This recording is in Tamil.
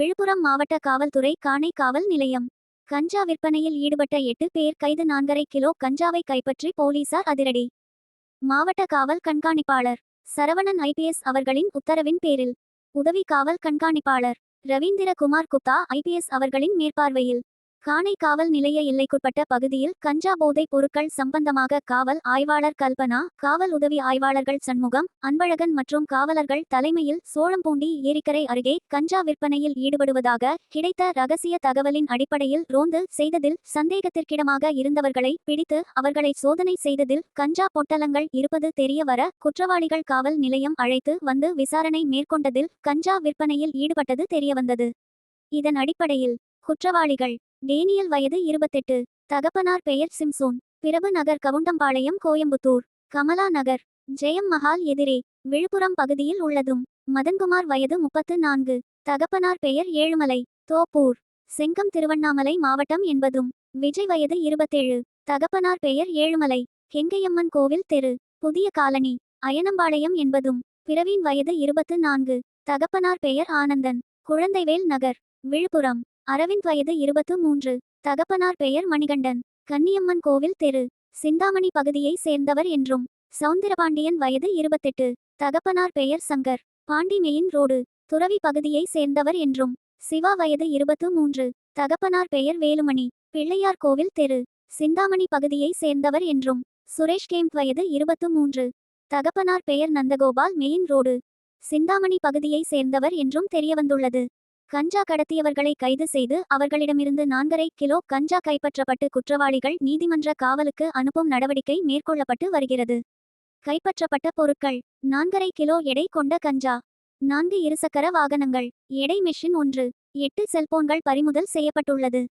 விழுப்புரம் மாவட்ட காவல்துறை காணை காவல் நிலையம். கஞ்சா விற்பனையில் ஈடுபட்ட எட்டு பேர் கைது நான்கரை கிலோ கஞ்சாவை கைப்பற்றி போலீசார் அதிரடி. மாவட்ட காவல் கண்காணிப்பாளர் சரவணன் ஐபிஎஸ் அவர்களின் உத்தரவின் பேரில். உதவி காவல் கண்காணிப்பாளர் ரவீந்திர குமார் குப்தா ஐபிஎஸ் அவர்களின் மேற்பார்வையில். காணை காவல் நிலைய எல்லைக்குட்பட்ட பகுதியில் கஞ்சா போதைப் பொருட்கள் சம்பந்தமாக காவல் ஆய்வாளர் கல்பனா காவல் உதவி ஆய்வாளர்கள் சண்முகம் அன்பழகன் மற்றும் காவலர்கள் தலைமையில் சோழம்பூண்டி ஏரிக்கரை அருகே கஞ்சா விற்பனையில் ஈடுபடுவதாக கிடைத்த ரகசிய தகவலின் அடிப்படையில் ரோந்து செய்ததில் சந்தேகத்திற்கிடமாக இருந்தவர்களை பிடித்து அவர்களை சோதனை செய்ததில் கஞ்சா பொட்டலங்கள் இருப்பது தெரியவர குற்றவாளிகள் காவல் நிலையம் அழைத்து வந்து விசாரணை மேற்கொண்டதில் கஞ்சா விற்பனையில் ஈடுபட்டது தெரியவந்தது. இதன் அடிப்படையில் குற்றவாளிகள் டேனியல் வயது இருபத்தெட்டு. தகப்பனார் பெயர் சிம்சோன். பிரபு நகர் கவுண்டம்பாளையம் கோயம்புத்தூர். கமலா நகர். ஜெயம் மஹால் எதிரே. விழுப்புரம் பகுதியில் உள்ளதும். மதன்குமார் வயது முப்பத்து நான்கு. தகப்பனார் பெயர் ஏழுமலை. தோப்பூர். செங்கம் திருவண்ணாமலை மாவட்டம் என்பதும். விஜய் வயது இருபத்தேழு. தகப்பனார் பெயர் ஏழுமலை. கெங்கையம்மன் கோவில் தெரு. புதிய காலனி. அயனம்பாளையம் என்பதும். பிரவீன் வயது இருபத்து நான்கு. தகப்பனார் பெயர் ஆனந்தன். குழந்தைவேல் நகர். விழுப்புரம். அரவிந்த் வயது இருபத்து மூன்று. தகப்பனார் பெயர் மணிகண்டன். கன்னியம்மன் கோவில் தெரு. சிந்தாமணி பகுதியை சேர்ந்தவர் என்றும் சவுந்தரபாண்டியன் வயது இருபத்தெட்டு. தகப்பனார் பெயர் சங்கர். Pandi main road. துறவி பகுதியை சேர்ந்தவர் என்றும் சிவா வயது இருபத்து மூன்று. தகப்பனார் பெயர் வேலுமணி. பிள்ளையார் கோவில் தெரு. சிந்தாமணி பகுதியை சேர்ந்தவர் என்றும் சுரேஷ் கேம்ப் வயது இருபத்து மூன்று. தகப்பனார் பெயர் நந்தகோபால் மெயின் ரோடு. சிந்தாமணி பகுதியை சேர்ந்தவர் என்றும் தெரியவந்துள்ளது. கஞ்சா கடத்தியவர்களை கைது செய்து அவர்களிடமிருந்து நான்கரை கிலோ கஞ்சா கைப்பற்றப்பட்டு குற்றவாளிகள் நீதிமன்ற காவலுக்கு அனுப்பும் நடவடிக்கை மேற்கொள்ளப்பட்டு வருகிறது. கைப்பற்றப்பட்ட பொருட்கள். நான்கரை கிலோ எடை கொண்ட கஞ்சா. நான்கு இருசக்கர வாகனங்கள். எடை மெஷின் ஒன்று. எட்டு செல்போன்கள் பறிமுதல் செய்யப்பட்டுள்ளது.